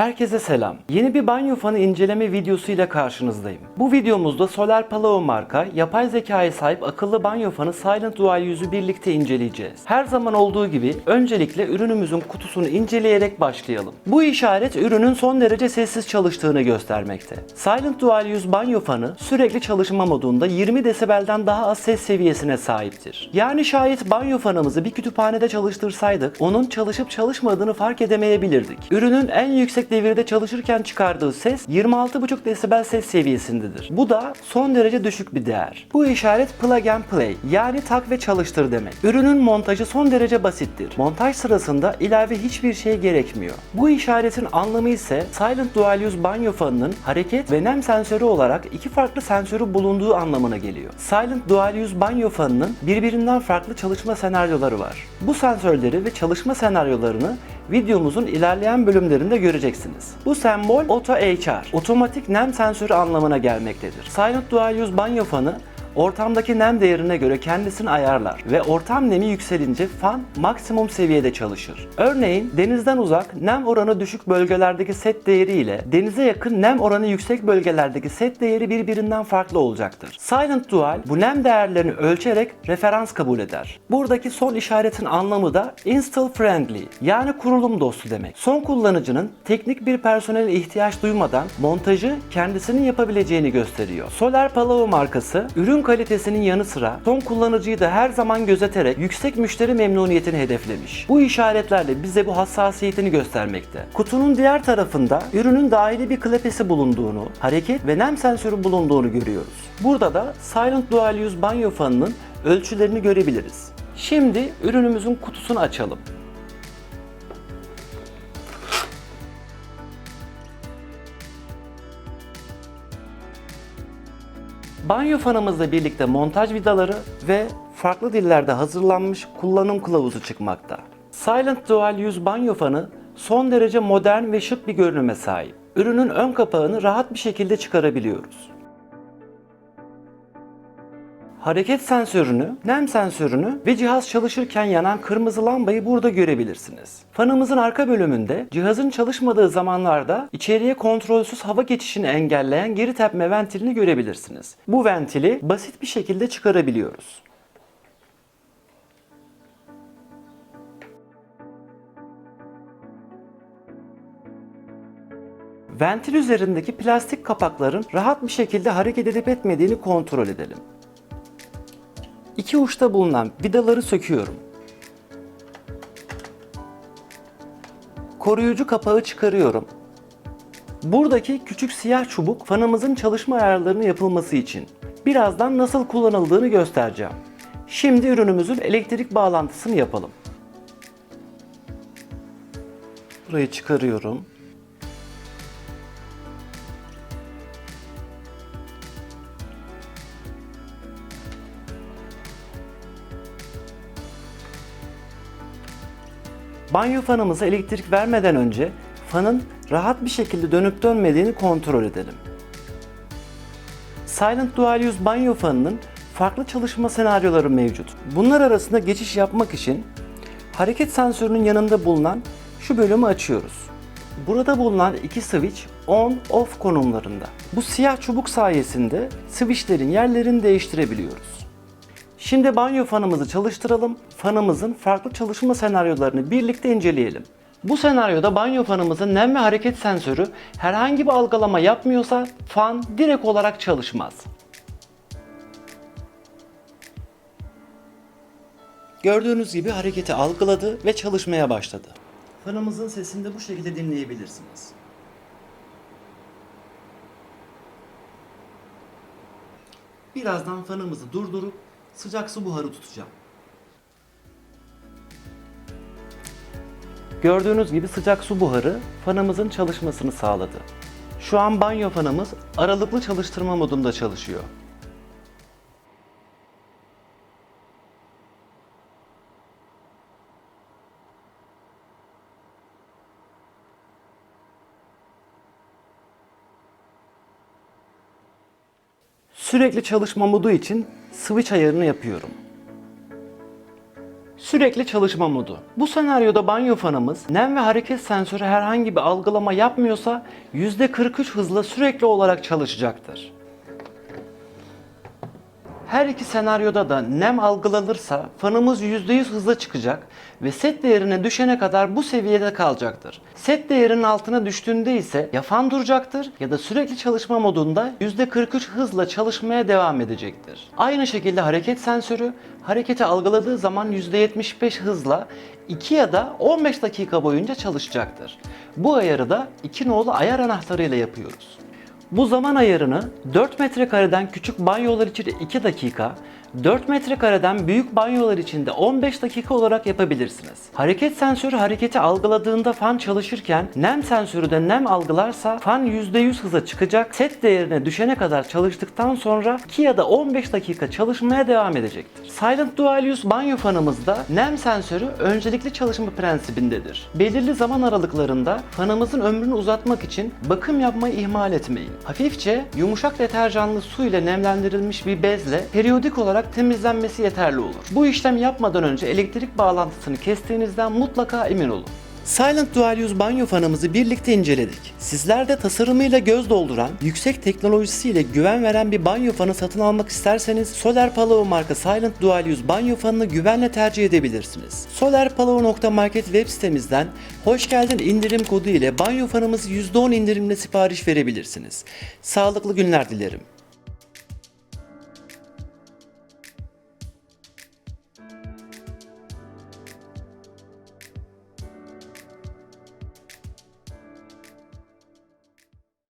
Herkese selam. Yeni bir banyo fanı inceleme videosu ile karşınızdayım. Bu videomuzda Solar Palao marka yapay zekaya sahip akıllı banyo fanı Silent Dual 100'ü birlikte inceleyeceğiz. Her zaman olduğu gibi öncelikle ürünümüzün kutusunu inceleyerek başlayalım. Bu işaret ürünün son derece sessiz çalıştığını göstermekte. Silent Dual 100 banyo fanı sürekli çalışma modunda 20 desibelden daha az ses seviyesine sahiptir. Yani şayet banyo fanımızı bir kütüphanede çalıştırsaydık onun çalışıp çalışmadığını fark edemeyebilirdik. Ürünün en yüksek devirde çalışırken çıkardığı ses 26,5 desibel ses seviyesindedir. Bu da son derece düşük bir değer. Bu işaret plug and play yani tak ve çalıştır demek. Ürünün montajı son derece basittir. Montaj sırasında ilave hiçbir şey gerekmiyor. Bu işaretin anlamı ise Silent Dual 100 banyo fanının hareket ve nem sensörü olarak iki farklı sensörü bulunduğu anlamına geliyor. Silent Dual 100 banyo fanının birbirinden farklı çalışma senaryoları var. Bu sensörleri ve çalışma senaryolarını videomuzun ilerleyen bölümlerinde göreceksiniz. Bu sembol Auto HR, otomatik nem sensörü anlamına gelmektedir. Silent Dual 100 banyo fanı ortamdaki nem değerine göre kendisini ayarlar ve ortam nemi yükselince fan maksimum seviyede çalışır. Örneğin denizden uzak nem oranı düşük bölgelerdeki set değeri ile denize yakın nem oranı yüksek bölgelerdeki set değeri birbirinden farklı olacaktır. Silent Dual bu nem değerlerini ölçerek referans kabul eder. Buradaki son işaretin anlamı da install friendly yani kurulum dostu demek. Son kullanıcının teknik bir personele ihtiyaç duymadan montajı kendisinin yapabileceğini gösteriyor. Solar Palao markası ürün kalitesinin yanı sıra son kullanıcıyı da her zaman gözeterek yüksek müşteri memnuniyetini hedeflemiş. Bu işaretlerle bize bu hassasiyetini göstermekte. Kutunun diğer tarafında ürünün dahili bir klepesi bulunduğunu, hareket ve nem sensörü bulunduğunu görüyoruz. Burada da Silent Dual 100 banyo fanının ölçülerini görebiliriz. Şimdi ürünümüzün kutusunu açalım. Banyo fanımızla birlikte montaj vidaları ve farklı dillerde hazırlanmış kullanım kılavuzu çıkmakta. Silent Dual 100 banyo fanı son derece modern ve şık bir görünüme sahip. Ürünün ön kapağını rahat bir şekilde çıkarabiliyoruz. Hareket sensörünü, nem sensörünü ve cihaz çalışırken yanan kırmızı lambayı burada görebilirsiniz. Fanımızın arka bölümünde cihazın çalışmadığı zamanlarda içeriye kontrolsüz hava geçişini engelleyen geri tepme ventilini görebilirsiniz. Bu ventili basit bir şekilde çıkarabiliyoruz. Ventil üzerindeki plastik kapakların rahat bir şekilde hareket edip etmediğini kontrol edelim. İki uçta bulunan vidaları söküyorum. Koruyucu kapağı çıkarıyorum. Buradaki küçük siyah çubuk fanımızın çalışma ayarlarının yapılması için. Birazdan nasıl kullanıldığını göstereceğim. Şimdi ürünümüzün elektrik bağlantısını yapalım. Burayı çıkarıyorum. Banyo fanımıza elektrik vermeden önce fanın rahat bir şekilde dönüp dönmediğini kontrol edelim. Silent Dual 100 banyo fanının farklı çalışma senaryoları mevcut. Bunlar arasında geçiş yapmak için hareket sensörünün yanında bulunan şu bölümü açıyoruz. Burada bulunan iki switch on-off konumlarında. Bu siyah çubuk sayesinde switchlerin yerlerini değiştirebiliyoruz. Şimdi banyo fanımızı çalıştıralım. Fanımızın farklı çalışma senaryolarını birlikte inceleyelim. Bu senaryoda banyo fanımızın nem ve hareket sensörü herhangi bir algılama yapmıyorsa fan direkt olarak çalışmaz. Gördüğünüz gibi hareketi algıladı ve çalışmaya başladı. Fanımızın sesini de bu şekilde dinleyebilirsiniz. Birazdan fanımızı durdurup sıcak su buharı tutacağım. Gördüğünüz gibi sıcak su buharı fanımızın çalışmasını sağladı. Şu an banyo fanımız aralıklı çalıştırma modunda çalışıyor. Sürekli çalışma modu için switch ayarını yapıyorum. Sürekli çalışma modu. Bu senaryoda banyo fanımız nem ve hareket sensörü herhangi bir algılama yapmıyorsa %43 hızla sürekli olarak çalışacaktır. Her iki senaryoda da nem algılanırsa fanımız %100 hızla çıkacak ve set değerine düşene kadar bu seviyede kalacaktır. Set değerinin altına düştüğünde ise ya fan duracaktır ya da sürekli çalışma modunda %43 hızla çalışmaya devam edecektir. Aynı şekilde hareket sensörü hareketi algıladığı zaman %75 hızla 2 ya da 15 dakika boyunca çalışacaktır. Bu ayarı da 2 nolu ayar anahtarıyla yapıyoruz. Bu zaman ayarını 4 metrekareden küçük banyolar için 2 dakika, 4 metrekareden büyük banyolar için de 15 dakika olarak yapabilirsiniz. Hareket sensörü hareketi algıladığında fan çalışırken nem sensörü de nem algılarsa fan %100 hıza çıkacak. Set değerine düşene kadar çalıştıktan sonra 2 ya da 15 dakika çalışmaya devam edecektir. Silent Dual Use banyo fanımızda nem sensörü öncelikli çalışma prensibindedir. Belirli zaman aralıklarında fanımızın ömrünü uzatmak için bakım yapmayı ihmal etmeyin. Hafifçe yumuşak deterjanlı su ile nemlendirilmiş bir bezle periyodik olarak temizlenmesi yeterli olur. Bu işlem yapmadan önce elektrik bağlantısını kestiğinizden mutlaka emin olun. Silent Dual Use banyo fanımızı birlikte inceledik. Sizler de tasarımıyla göz dolduran, yüksek teknolojisiyle güven veren bir banyo fanı satın almak isterseniz Solar Palao marka Silent Dual Use banyo fanını güvenle tercih edebilirsiniz. solarpalao.market web sitemizden hoş geldin indirim kodu ile banyo fanımızı %10 indirimle sipariş verebilirsiniz. Sağlıklı günler dilerim.